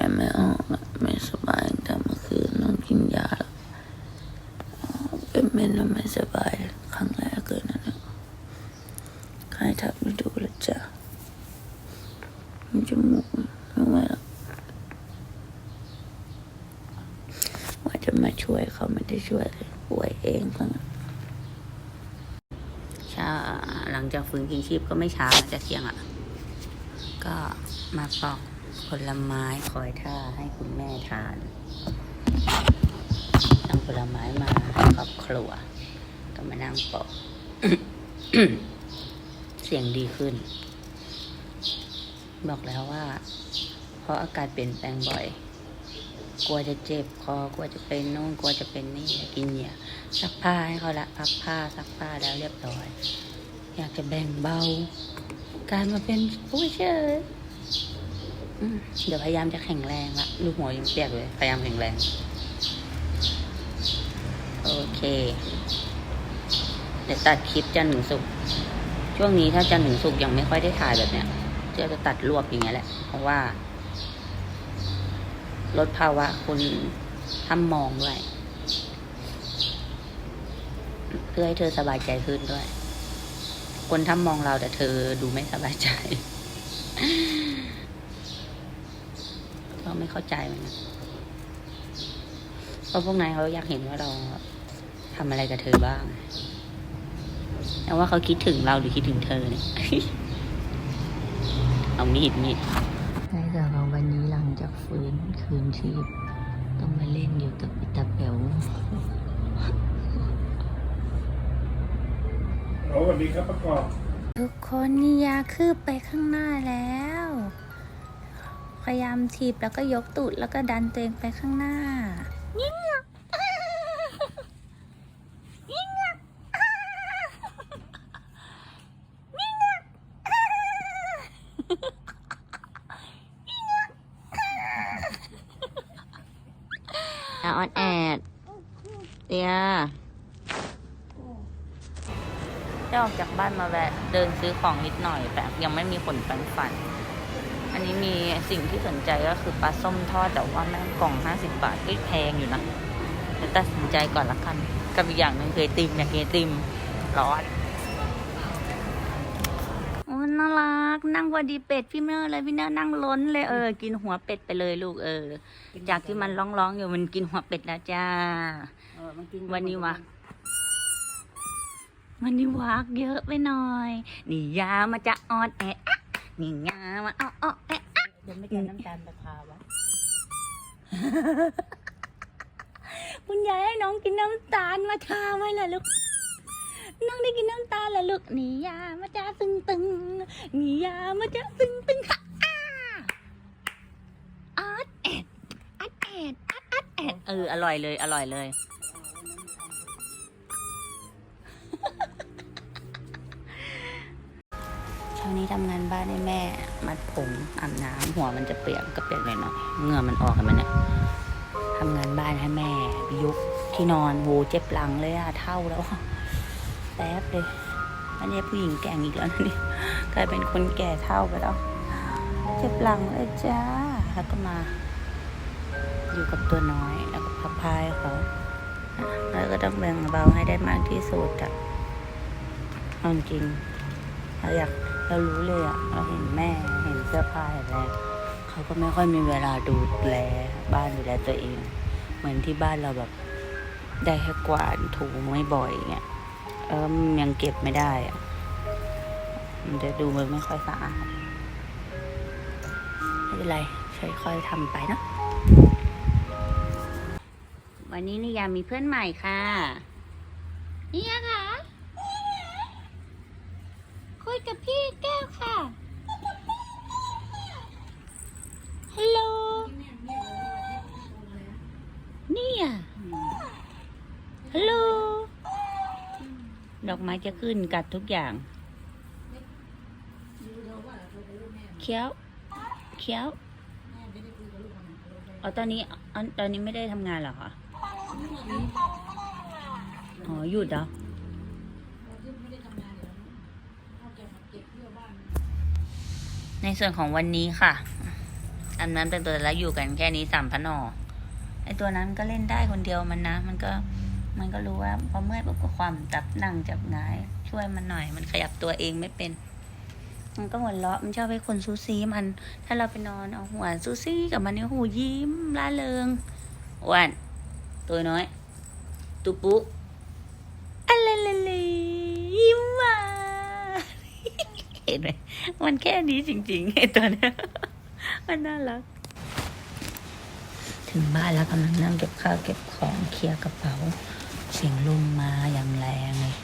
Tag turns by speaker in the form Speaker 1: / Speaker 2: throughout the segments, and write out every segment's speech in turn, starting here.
Speaker 1: ยังไม่ออกไม่สบายแต่เมื่อคืนนอนกินยาเป็นเม็ดแล้วไม่สบายครั้งแรกเลยนนี่ยใครทักไปดูล้วจ้ะมันจมูกไม่ไหวแล้วว่าจะมาช่วยเขาไม่ได้ช่วยเลยป่วยเองก็งั้น
Speaker 2: ช้าหลังจากฟื้นคืนชีพก็ไม่ช้าจะเที่ยงอะ ก็มาปอก ผลไม้คอยท่าให้คุณแม่ทานนำผลไม้มาให้ครอบครัว ก็มานั่งปอกเสียงดีขึ้น บอกแล้วว่า เพราะอากาศเปลี่ยนแปลงบ่อย กลัวจะเจ็บคอกลัวจะเป็นนู่นกลัวจะเป็นนี่กินเนี่ยซักผ้าให้เขาละพับผ้าซักผ้าแล้วเรียบร้อย อยากจะแบ่งเบา การมาเป็นผู้เชิญอืม เดี๋ยวพยายามจะแข็งแรงละลูกหัวยังเปียกเลย พยายามแข็งแรง โอเค เดี๋ยวตัดคลิปจันทร์ถึงสุกช่วงนี้ถ้าจันทร์ถึงสุกยังไม่ค่อยได้ถ่ายแบบเนี้ยจะจะตัดรวบอย่างเงี้ยแหละ เพราะว่า ลดภาวะคุณทำมองด้วยเพื่อให้เธอสบายใจขึ้นด้วย คนทำมองเราแต่เธอดูไม่สบายใจ ก็ไม่เข้าใจเหมือนกันเพราะพวกนายเขาอยากเห็นว่าเราทำอะไรกับเธอบ้าง แต่ว่าเขาคิดถึงเราหรือคิดถึงเธอเนี่ย เอามีดมีด
Speaker 1: ในสำหรับวันนี้หลังจากฟื้นคืนชีพต้องมาเล่นอยู่กับอิตาเปล
Speaker 3: โอ้สวัสดีครับประกอบ
Speaker 4: ทุกคนนี่ยาคืบไปข้างหน้าแล้ว พยายามถีบแล้วก็ยกตูดแล้วก็ดันตัวเองไปข้างหน้า
Speaker 2: ออนแอดเตียได้ออกจากบ้านมาแวะ เดินซื้อของนิดหน่อย แต่ยังไม่มีผลแปรงฟัน อันนี้มีสิ่งที่สนใจก็คือปลาส้มทอดแต่ว่าแม่งกล่องห้าสิบบาทก็แพงอยู่นะเดี๋ยวตัดสินใจก่อนละกัน กับอีกอย่างหนึ่งเคยติมอยากกินไอติมร้อนโอ้น่ารักนั่งพอดีเป็ดพี่เนอร์เลยพี่เนอร์นั่งล้นเลยเออ กินหัวเป็ดไปเลยลูกเออจากที่มันร้องๆอยู่มันกินหัวเป็ดแล้วจ้าวันนี้วะวันนี้วักเยอะไปหน่อย นี่ยามาจะออนแอะอะ นี่ยามาอ้ออ้อแอะอะเดี๋ยวไม่กินน้ำตาลตะพาวะคุณยายให้น้องกินน้ำตาลมาทาไว้ล่ะลูก น้องได้กินน้ำตาลแล้วลูกนี่ยามาจ้าตึงตึงนี่ยามาจ้าตึงตึงค่ะอ้าอาร์ตแอดอาร์ตแอดอาร์ตอาร์ตแอดเอออร่อยเลย อร่อยเลย เช้านี้ทำงานบ้านให้แม่ มัดผมอาบน้ำหัวมันจะเปียกก็เปียกหน่อยหน่อยเหงื่อมันออกเห็นไหมเนี่ยทำงานบ้านให้แม่ยุกที่นอนโวเจ็บหลังเลยอะเท่าแล้วแป๊บเลยอันนี้ผู้หญิงแก่งอีกแล้วนี่กลายเป็นคนแก่เท่าไปแล้วเจ็บหลังเลยจ้าแล้วก็มา อยู่กับตัวน้อยแล้วก็พับพายเขาอะแล้วก็ต้องแบ่งเบาให้ได้มากที่สุดอะเอาจริงเราอยาก เรารู้เลยอะเราเห็นแม่เห็นเสื้อผ้าเห็นอะไรเขาก็ไม่ค่อยมีเวลาดูแลบ้านดูแลตัวเอง เหมือนที่บ้านเราแบบได้แค่กวาดถูไม่บ่อยเงี้ยเออมันยังเก็บไม่ได้อะมันจะดูมันไม่ค่อยสะอาดไม่เป็นไรค่อยๆทำไปเนะวันนี้นิยามีเพื่อนใหม่ค่ะนิยาค่ะ คุย กับพี่แก้วค่ะ ฮัลโหล นี่อะ ฮัลโหล ดอกไม้จะขึ้นกัดทุกอย่าง เคี้ยว เคี้ยวอ๋อตอนนี้ตอนนี้ไม่ได้ทำงานเหรอคะ อ๋อ หยุดเหรอ ในส่วนของวันนี้ค่ะ อันนั้นเป็นตัวแล้วอยู่กันแค่นี้สามพันอไอตัวนั้นก็เล่นได้คนเดียวมันนะ มันก็มันก็รู้ว่าพอเมื่อยปุ๊บก็ความจับนั่งจับงาย ช่วยมันหน่อย มันขยับตัวเองไม่เป็น มันก็หัวเราะมันชอบให้คนซูซีมัน ถ้าเราไปนอนเอาหัวซูซีกับมันนี่หูยิ้มร่าเริงอ้วนตัวน้อย ตุปุอะไรเลยยิ้มหวาน เห็นไหมมันแค่นี้จริงๆไอ้ตัวเนี้ยมันน่ารัก ถึงบ้านแล้วกำลังนั่งเก็บข้าวเก็บของเคลียร์กระเป๋า เสียงลมมาอย่างแรงเลย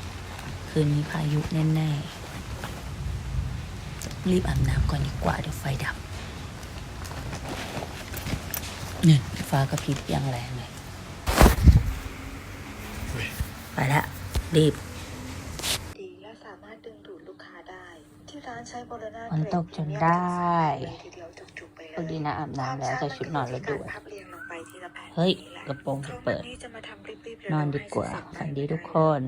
Speaker 2: คืนนี้พายุแน่ๆ รีบอาบน้ำก่อนดีกว่าเดี๋ยวไฟดับเนี่ยฟ้ากระพริบอย่างแรงเลย ไปละรีบ
Speaker 3: ดีและสามารถดึงดูดลูกค้าได้ ที่ร้านใช้บรณา
Speaker 2: ฝนตกจนได้
Speaker 3: ทีเดียวจุกๆไปเลย
Speaker 2: พอดีนะอาบน้ำแล้วใส่ชุดนอนแล้วด้วย
Speaker 3: พับเรียงลงไปทีละแผ่น
Speaker 2: เฮ้ย
Speaker 3: นี่แหล
Speaker 2: กระโปรงจะ
Speaker 3: เขา
Speaker 2: เปิด
Speaker 3: วันนี้จะมาทำรีบๆเร็วน
Speaker 2: อนดีกว่า
Speaker 3: ให้เสร็จ
Speaker 2: ฝันดีทุกคน